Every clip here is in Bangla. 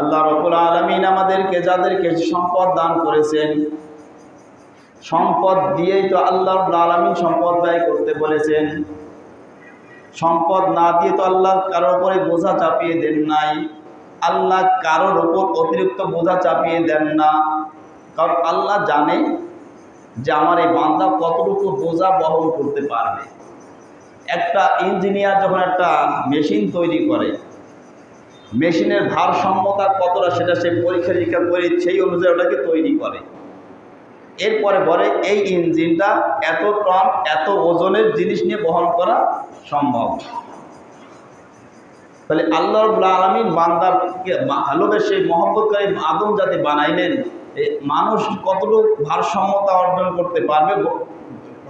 আল্লাহ রবুল আলমিন আমাদেরকে যাদেরকে সম্পদ দান করেছেন, সম্পদ দিয়েই তো আল্লাহ আলমিন সম্পদ ব্যয় করতে বলেছেন। সম্পদ না দিয়ে তো আল্লাহ কারোর উপরে বোঝা চাপিয়ে দেন নাই। আল্লাহ কারোর ওপর অতিরিক্ত বোঝা চাপিয়ে দেন না। কারণ আল্লাহ জানে যে আমার এই বান্দা কতটুকু বোঝা বহন করতে পারবে। একটা ইঞ্জিনিয়ার যখন একটা মেশিন তৈরি করে মেশিনের ভারসাম্যতা কতটা সেটা সে পরীক্ষা নিরীক্ষা করে সেই অনুযায়ী ওটাকে তৈরি করে। এরপরে বলে এই ইঞ্জিনটা এত টন, এত ওজনের জিনিস নিয়ে বহন করা সম্ভব। তাহলে আল্লাহ আলমিন বান্দাকে ভালোবেসে, মহব্বত করে আদম জাতি বানাইলেন মানুষ কতটুকু ভারসাম্যতা অর্জন করতে পারবে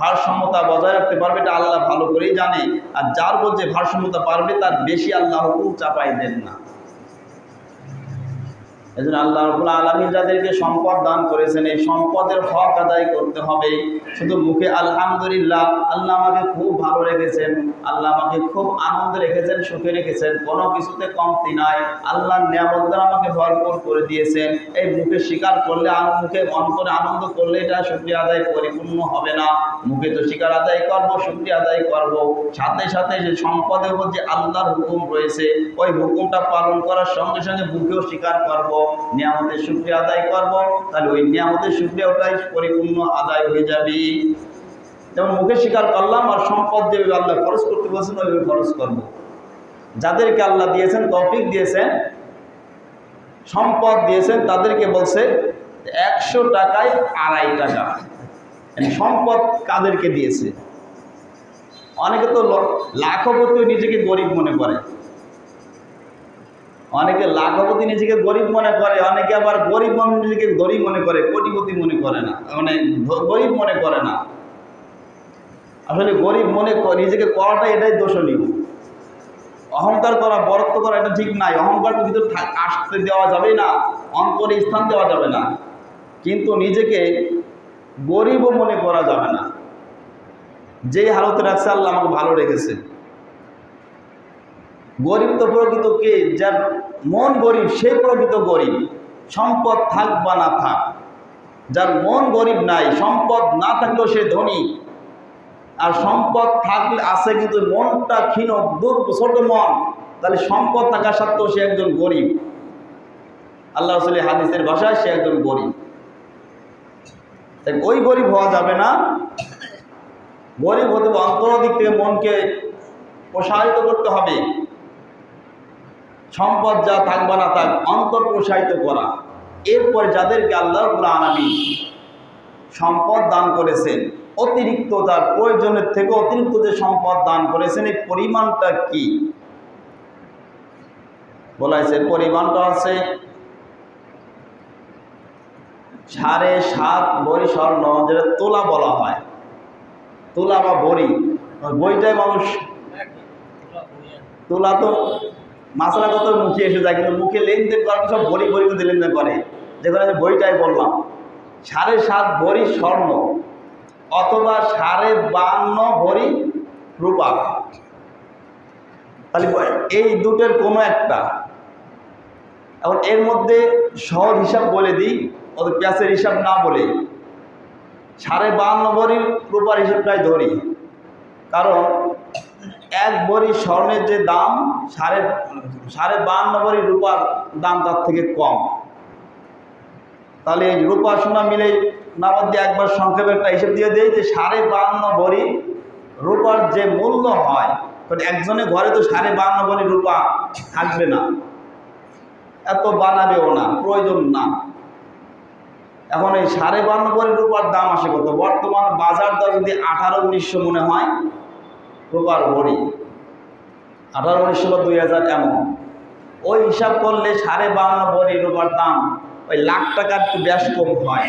ভারসাম্যতা বজায় রাখতে পারবে, এটা আল্লাহ ভালো করেই জানে। আর যার বলছে ভারসাম্যতা পারবে তার বেশি আল্লাহ চাপাই দেন না। এই জন্য আল্লাহ রবুল আলমী যাদেরকে সম্পদ দান করেছেন, এই সম্পদের হক আদায় করতে হবে। শুধু মুখে আলহামদুলিল্লাহ, আল্লাহ আমাকে খুব ভালো রেখেছেন, আল্লাহ আমাকে খুব আনন্দ রেখেছেন, সুখে রেখেছেন, কোনো কিছুতে কমতি নাই। আল্লাহর নিয়ামতদার আমাকে ভরপুর করে দিয়েছেন। এই মুখে স্বীকার করলে মুখে করে আনন্দ করলে এটা শুক্রিয়া আদায় পরিপূর্ণ হবে না। মুখে তো স্বীকার আদায় করব শুক্রিয়া আদায় করব। সাথে সাথে যে সম্পদের উপর যে আল্লাহর হুকুম রয়েছে, ওই হুকুমটা পালন করার সঙ্গে সঙ্গে মুখেও স্বীকার করব। নিয়ামতের শুক্রিয়া আদায় করব। তাহলে ওই নিয়ামতের শুক্রিয়া ওটাই পরিপূর্ণ আদায় হয়ে যাবে। যেমন মুখে স্বীকার করলাম আর সম্পদ যেভাবে আল্লাহ খরচ করতে বলছেন, ওইভাবে খরচ করব। যাদেরকে আল্লাহ দিয়েছেন, তফিক দিয়েছেন, সম্পদ দিয়েছেন, তাদেরকে বলছে একশো টাকায় আড়াই টাকা। মানে সম্পদ কাদেরকে দিয়েছে? অনেকে তো লাখপতি নিজেকে গরিব মনে করে। অনেকে লাখপতি নিজেকে গরিব মনে করে, অনেকে আবার গরিব মানুষ নিজেকে গরিব মনে করে, কোটিপতি মনে করে না মানে গরিব মনে করে না। আসলে গরিব মনে নিজেকে করাটা এটাই দোষণীয়। অহংকার করা, বরত্ব করা এটা ঠিক নাই অহংকার ভিতরে আসতে দেওয়া যাবে না, অন্তরে স্থান দেওয়া যাবে না। কিন্তু নিজেকে গরিবও মনে করা যাবে না। যেই হালতে রাখছে আল্লাহ আমাকে ভালো রেখেছে। গরিব তো প্রকৃত কে? যার মন গরিব, সে প্রকৃত গরিব। সম্পদ থাক বা না থাক, যার মন গরিব নাই, সম্পদ না থাকলেও সে ধনী। আর সম্পদ থাকলে আছে কিন্তু মনটা ক্ষীণ দূর ছোট মন। তাহলে সম্পদ থাকা সত্ত্বেও সে একজন গরিব। আল্লাহ রসুল হাদিসের ভাষায় সে একজন গরিব। তাই ওই গরিব হওয়া যাবে না। গরিব হতে অন্তর দিক থেকে মনকে প্রসারিত করতে হবে। সম্পদ যা থাকবে না থাক অন্তর প্রসারিত করা। এরপরে যাদেরকে আল্লাহ আনামি সম্পদ দান করেছেন, অতিরিক্ত তার প্রয়োজনের থেকে অতিরিক্ত যে সম্পদ দান করেছেন, এই পরিমাণটা কি? বলা হয়েছে পরিমাণটা আছে সাড়ে সাত বড়ি স্বর্ণ, যেটা তোলা বলা হয়। তোলা বা বড়ি। বইটাই মানুষ তোলা তো মাসলা কত মুখে এসে যায়, কিন্তু মুখে লেনদেন করার সব বড়ি বড়ি কিন্তু লেনদেন করে যেখানে বইটাই বললাম, সাড়ে সাত ভরি স্বর্ণ অথবা সাড়ে বান্ন ভরি রূপা। তাহলে এই দুটোর কোনো একটা। এখন এর মধ্যে সহজ হিসাব বলে দিই ওদের প্যাসের হিসাব না বলে। সাড়ে বান্ন ভরির রূপার হিসাবটাই ধরি। কারণ এক ভরি স্বর্ণের যে দাম, সাড়ে সাড়ে বান্ন ভরি রূপার দাম তার থেকে কম। তাহলে রূপা সোনা মিলে নামাজ দিয়ে একবার সংক্ষেপে একটা হিসেব দিয়ে দেয় যে সাড়ে বান্ন ভরি রূপার যে মূল্য হয় একজনের ঘরে তো সাড়ে বান্ন ভরি রূপা থাকবে না। এত বানাবেও না, প্রয়োজন না। এখন এই সাড়ে বান্ন ভরি রূপার দাম আসে কত? বর্তমান বাজার দর যদি আঠারো উনিশশো মনে হয় রূপার ভরি। আঠারো উনিশশো বা দুই হাজার এমন। ওই হিসাব করলে সাড়ে বান্ন ভরি রূপার দাম ওই লাখ টাকা একটু বেশ কম হয়।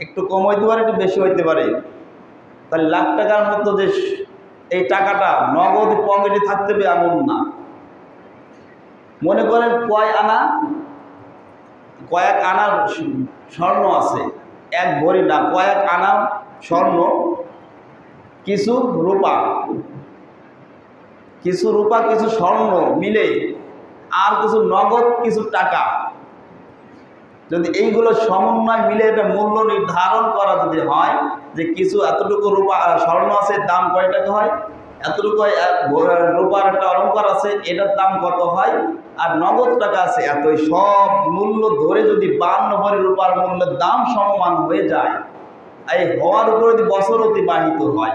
একটু কম হইতে পারে, একটু বেশি হইতে পারে। তাহলে লাখ টাকার মতো যে এই টাকাটা নগদ পকেটে থাকতে হবে এমন না। মনে করেন কয় আনা? কয়েক আনার স্বর্ণ আছে। এক ভরি না, কয়েক আনা স্বর্ণ কিছু রূপা। কিছু রূপা, কিছু স্বর্ণ মিলে, আর কিছু নগদ, কিছু টাকা। যদি এইগুলো সমন্বয় মিলে একটা মূল্য নির্ধারণ করা যদি হয়, যে কিছু এতটুকু রূপা স্বর্ণ আছে, দাম কয় টাকা হয়? এতটুকু রূপার একটা অলঙ্কার আছে, এটার দাম কত হয়? আর নগদ টাকা আছে, এতই সব মূল্য ধরে যদি বান্ন ভরি রূপার মূল্যের দাম সমমান হয়ে যায়, এই হওয়ার উপরে যদি বছর অতিবাহিত হয়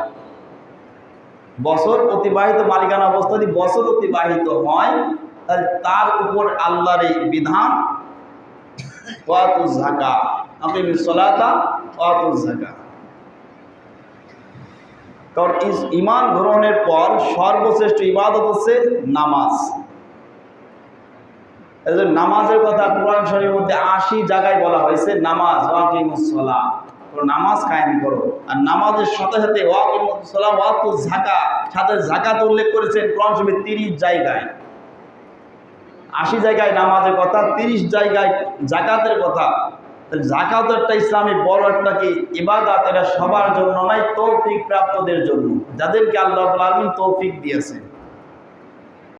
বছর অতিবাহিত মালিকানা অবস্থা যদি বছর অতিবাহিত হয়, তাহলে তার উপর আল্লাহর এই বিধান জাকা আপনি সলাতা জাকা কারণ ইমান গ্রহণের পর সর্বশ্রেষ্ঠ ইবাদত হচ্ছে নামাজ। নামাজের কথা কোরআন শরীফের মধ্যে আশি জায়গায় বলা হয়েছে, নামাজ নামাজ কায়েম করো। আর নামাজের সাথে সাথে ওয়াকিমুসলা ওয়াতু ঝাকা সাথে ঝাকাত উল্লেখ করেছেন কোরআন শরীফের তিরিশ জায়গায়। আশি জায়গায় নামাজের কথা, তিরিশ জায়গায় জাকাতের কথা। জাকাত একটা ইসলামী বড় একটা কি? ইবাদাত, এটা সবার জন্য নয়, তৌফিক প্রাপ্তদের জন্য। যাদেরকে আল্লাহ আলমিন তৌফিক দিয়েছেন।